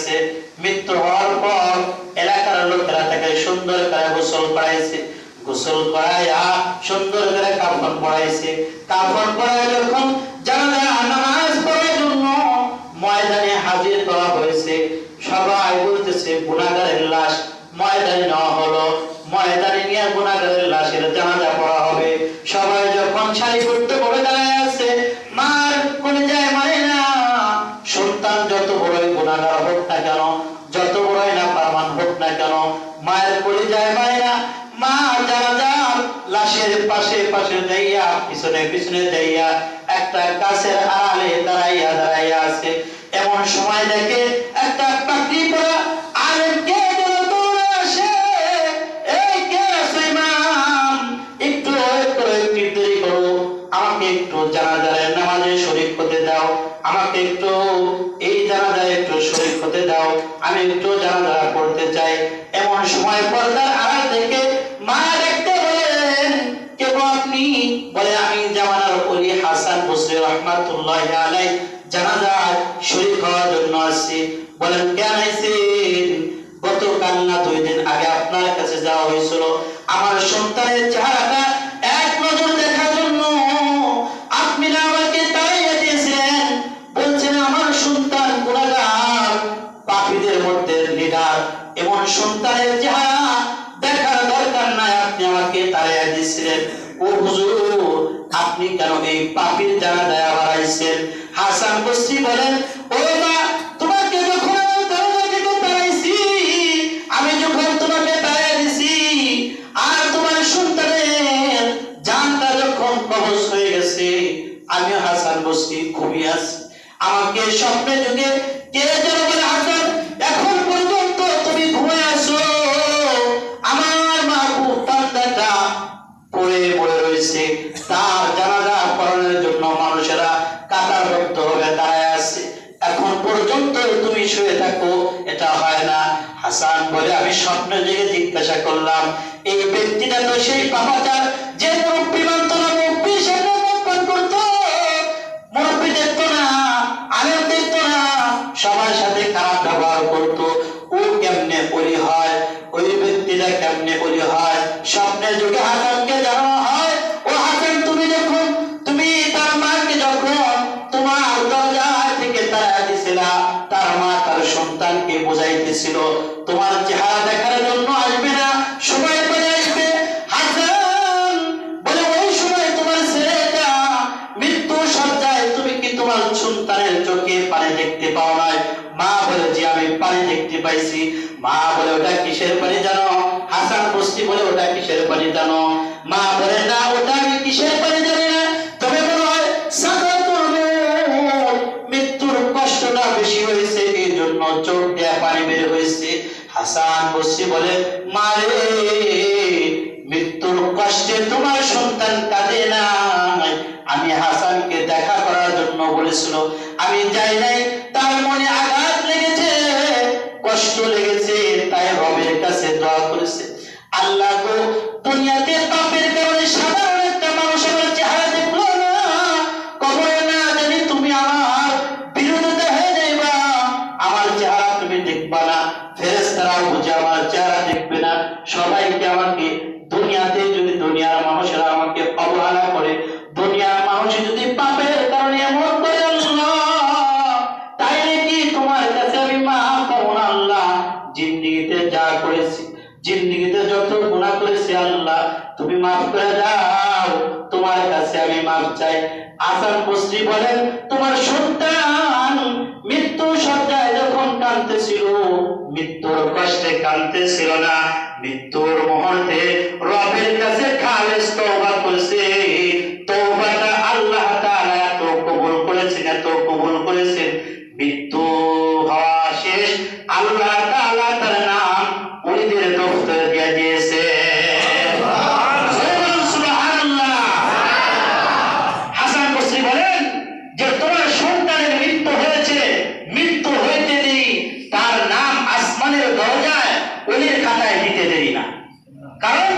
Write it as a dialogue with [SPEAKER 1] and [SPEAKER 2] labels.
[SPEAKER 1] গেছে মৃত্যু হওয়ার পর এলাকার লোকেরা তাকে সুন্দর করে গোসল করাইছে। গোসল করাইয়া সুন্দর করে কাফন পড়াইছে কাফন পড়ায় যখন নামাজ পড়ার জন্য ময়দানে হাজির করা হয়েছে, সবাই বলতেছে, গুনাহগারের লাশ ময়দানে নেওয়া হলো। ময়দানে নিয়ে গুনাহগারের লাশের জানাজা পড়া হবে। সবাই যখন শাড়ি করতে বলে দাঁড়ায় আছে মার কোনে যায় মানে না সন্তান যত গুনাহগার হোক না কেন, যত বড়ই না পারমান হোক না কেন, মায়ের কোলে যায় মায় না মা যান লাশের পাশে পাশে যাইয়া, পিছনে পিছনে যাইয়া একটা গাছের আড়ালে দাঁড়াইয়া দাঁড়াইয়া আছে। এমন সময় দেখে একটা পাখি পড়া জানাজারে নামাজে শরীক হতে দাও। আমাকে একটু এই জানাজায় একটু শরীক হতে দাও। আমি একটু জানাজা পড়তে চাই। এমন সময় পর্দার আড়াল থেকে মা দেখতে বলেন, কে গো আপনি? বলে, আমি জামানার ওলি হাসান বসরি রহমাতুল্লাহ আলাই জানাজা শরীক হওয়ার জন্য আসছি। বলেন, কেন আইছেন? গতকাল না দুই দিন আগে আপনার কাছে যাওয়া হয়েছিল। এমন সন্তানের চেহারা দেখার দরকার নাই, আপনি আমাকে তাড়িয়ে দিয়েছিলেন। ও হুজুর, আপনি কেন এই পাপীর জানা দেয়া বাড়াইছেন হাসান বসরি বলেন, ও মা, তোমাকে যখন আমি হাসান বসরি ঘুমিয়ে আছি। আমাকে স্বপ্নে যুগে কে যেন শুয়ে থাকো, এটা হয় না। হাসান বলে, আমি স্বপ্ন জেগে জিজ্ঞাসা করলাম, এই ব্যক্তিটা তো সেই পাহাড় যে মুরব্বী বোঝাইতেছিল তোমার চেহারা দেখার জন্য আসবে না, সময় পরে আসবে। হাসান বলে, ওই সময় তোমার ছেলেটা মৃত্যু সজ্জায় তুমি কি তোমার সন্তানের চোখে পানি দেখতে পাও নাই? মা বলে যে আমি পানি দেখতে পাইছি। মা বলে, ওটা কিসের পানি জানো? হাসান বস্তি বলে, ওটা কিসের পানি জানো? মা বলে, না, ওটা আমি কিসের পানি জানি না। তবে মনে হয় মৃত্যুর কষ্টটা বেশি হয়েছে পানি বের হয়েছে। হাসান বলে মারে মৃত্যুর কষ্টে তোমার সন্তান কাঁদে আমি হাসানকে দেখা করার জন্য বলেছিল, আমি যাই নাই, তার মনে আঘাত লেগেছে, কষ্ট লেগেছে, তাই রবের কাছে দোয়া করেছে। আল্লাহ দুনিয়াতে পাপের কারণে সাধারণ জিন্দিগিতে যত গুণা করেছি আল্লাহ, তুমি মাফ করে দাও। তোমার কাছে আমি মাফ চাই। আসান বলেন, তোমার সন্তান মৃত্যু সজ্জায় যখন কাঁদতেছিল, মৃত্যুর কষ্টে কাঁদতেছিল না। মৃত্যুর মুহূর্তে রবের কাছে নাম দরজায় অলির খাতায় দিতে দেরি না। কারণ